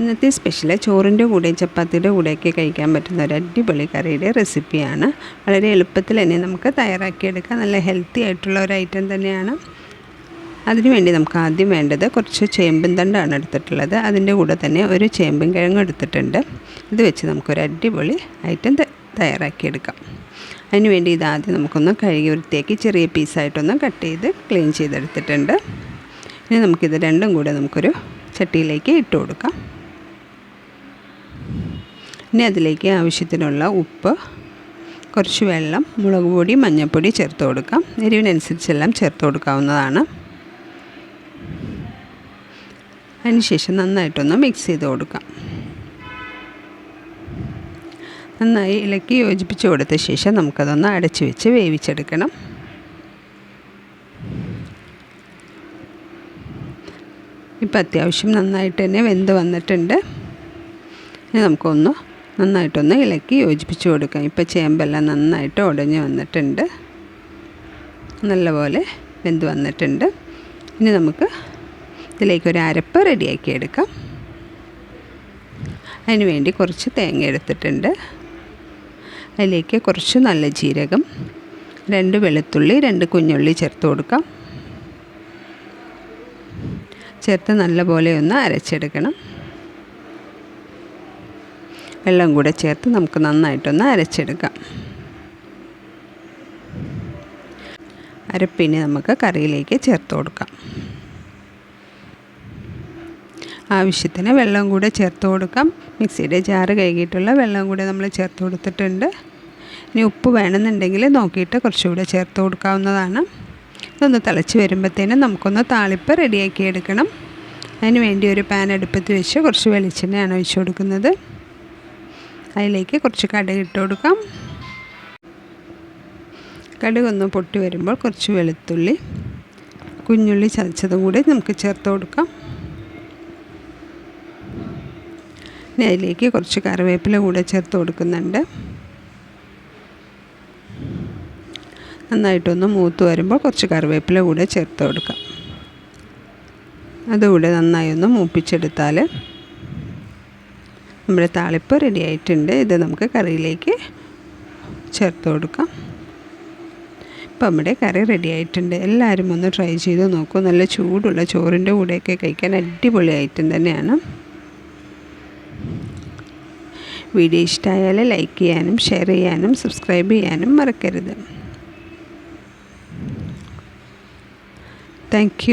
ഇന്നത്തെ സ്പെഷ്യൽ ചോറിന്റെ കൂടെ ചപ്പാത്തിയുടെ കൂടെയൊക്കെ കഴിക്കാൻ പറ്റുന്ന ഒരു അടിപൊളി കറിയുടെ റെസിപ്പിയാണ് വളരെ എളുപ്പത്തിൽ തന്നെ നമുക്ക് തയ്യാറാക്കിയെടുക്കാം. നല്ല ഹെൽത്തി ആയിട്ടുള്ള ഒരു ഐറ്റം തന്നെയാണ്. അതിനുവേണ്ടി നമുക്ക് ആദ്യം വേണ്ടത് കുറച്ച് ചേമ്പും തണ്ടാണ് എടുത്തിട്ടുള്ളത്. അതിന്റെ കൂടെ തന്നെ ഒരു ചേമ്പും കിഴങ്ങ് എടുത്തിട്ടുണ്ട്. ഇത് വെച്ച് നമുക്കൊരു അടിപൊളി ഐറ്റം തയ്യാറാക്കിയെടുക്കാം. അതിനുവേണ്ടി ഇതാദ്യം നമുക്കൊന്ന് കഴുകി വൃത്തിയാക്കി ചെറിയ പീസായിട്ടൊന്ന് കട്ട് ചെയ്ത് ക്ലീൻ ചെയ്തെടുത്തിട്ടുണ്ട്. ഇനി നമുക്കിത് രണ്ടും കൂടെ നമുക്കൊരു ചട്ടിയിലേക്ക് ഇട്ട് കൊടുക്കാം. ഇനി അതിലേക്ക് ആവശ്യത്തിനുള്ള ഉപ്പ് കുറച്ച് വെള്ളം മുളക് പൊടി മഞ്ഞൾപ്പൊടി ചേർത്ത് കൊടുക്കാം. എരിവിനനുസരിച്ചെല്ലാം ചേർത്ത് കൊടുക്കാവുന്നതാണ്. അതിനുശേഷം നന്നായിട്ടൊന്ന് മിക്സ് ചെയ്ത് കൊടുക്കാം. നന്നായി ഇളക്കി യോജിപ്പിച്ച് കൊടുത്ത ശേഷം നമുക്കതൊന്ന് അടച്ചു വെച്ച് വേവിച്ചെടുക്കണം. ഇപ്പം അത്യാവശ്യം നന്നായിട്ട് തന്നെ വെന്ത് വന്നിട്ടുണ്ട്. ഇനി നമുക്കൊന്ന് നന്നായിട്ടൊന്ന് ഇളക്കി യോജിപ്പിച്ച് കൊടുക്കാം. ഇപ്പോൾ ചേമ്പെല്ലാം നന്നായിട്ട് ഉടഞ്ഞ് വന്നിട്ടുണ്ട്. നല്ലപോലെ വെന്ത് വന്നിട്ടുണ്ട്. ഇനി നമുക്ക് ഇതിലേക്ക് ഒരു അരപ്പ് റെഡിയാക്കി എടുക്കാം. അതിന് വേണ്ടി കുറച്ച് തേങ്ങ എടുത്തിട്ടുണ്ട്. അതിലേക്ക് കുറച്ച് നല്ല ജീരകം രണ്ട് വെളുത്തുള്ളി രണ്ട് കുഞ്ഞുള്ളി ചേർത്ത് കൊടുക്കാം. ചേർത്ത് നല്ലപോലെ ഒന്ന് അരച്ചെടുക്കണം. വെള്ളം കൂടെ ചേർത്ത് നമുക്ക് നന്നായിട്ടൊന്ന് അരച്ചെടുക്കാം. അരപ്പിനെ നമുക്ക് കറിയിലേക്ക് ചേർത്ത് കൊടുക്കാം. ആവശ്യത്തിന് വെള്ളം കൂടെ ചേർത്ത് കൊടുക്കാം. മിക്സിയുടെ ജാറ് കഴുകിയിട്ടുള്ള വെള്ളം കൂടെ നമ്മൾ ചേർത്ത് കൊടുത്തിട്ടുണ്ട്. ഇനി ഉപ്പ് വേണമെന്നുണ്ടെങ്കിൽ നോക്കിയിട്ട് കുറച്ചുകൂടെ ചേർത്ത് കൊടുക്കാവുന്നതാണ്. ഇതൊന്ന് തിളച്ച് വരുമ്പോഴത്തേനും നമുക്കൊന്ന് താളിപ്പ് റെഡിയാക്കി എടുക്കണം. അതിന് വേണ്ടി ഒരു പാൻ അടുപ്പത്ത് വെച്ച് കുറച്ച് വെളിച്ചെണ്ണയാണ് ഒഴിച്ചു കൊടുക്കുന്നത്. അതിലേക്ക് കുറച്ച് കടുക് ഇട്ട് കൊടുക്കാം. കടുക് ഒന്ന് പൊട്ടി വരുമ്പോൾ കുറച്ച് വെളുത്തുള്ളി കുഞ്ഞുള്ളി ചതച്ചതും കൂടി നമുക്ക് ചേർത്ത് കൊടുക്കാം. ഇനി അതിലേക്ക് കുറച്ച് കറിവേപ്പില കൂടെ ചേർത്ത് കൊടുക്കുന്നുണ്ട്. നന്നായിട്ടൊന്ന് മൂത്ത് വരുമ്പോൾ കുറച്ച് കറിവേപ്പില കൂടെ ചേർത്ത് കൊടുക്കാം. അതുകൂടെ നന്നായി ഒന്ന് മൂപ്പിച്ചെടുത്താൽ നമ്മുടെ താളിപ്പ് റെഡി ആയിട്ടുണ്ട്. ഇത് നമുക്ക് കറിയിലേക്ക് ചേർത്ത് കൊടുക്കാം. ഇപ്പം നമ്മുടെ കറി റെഡി ആയിട്ടുണ്ട്. എല്ലാവരും ഒന്ന് ട്രൈ ചെയ്ത് നോക്കൂ. നല്ല ചൂടുള്ള ചോറിന്റെ കൂടെയൊക്കെ കഴിക്കാൻ അടിപൊളി ഐറ്റം തന്നെയാണ്. വീഡിയോ ഇഷ്ടമായാൽ ലൈക്ക് ചെയ്യാനും ഷെയർ ചെയ്യാനും സബ്സ്ക്രൈബ് ചെയ്യാനും മറക്കരുത്. താങ്ക്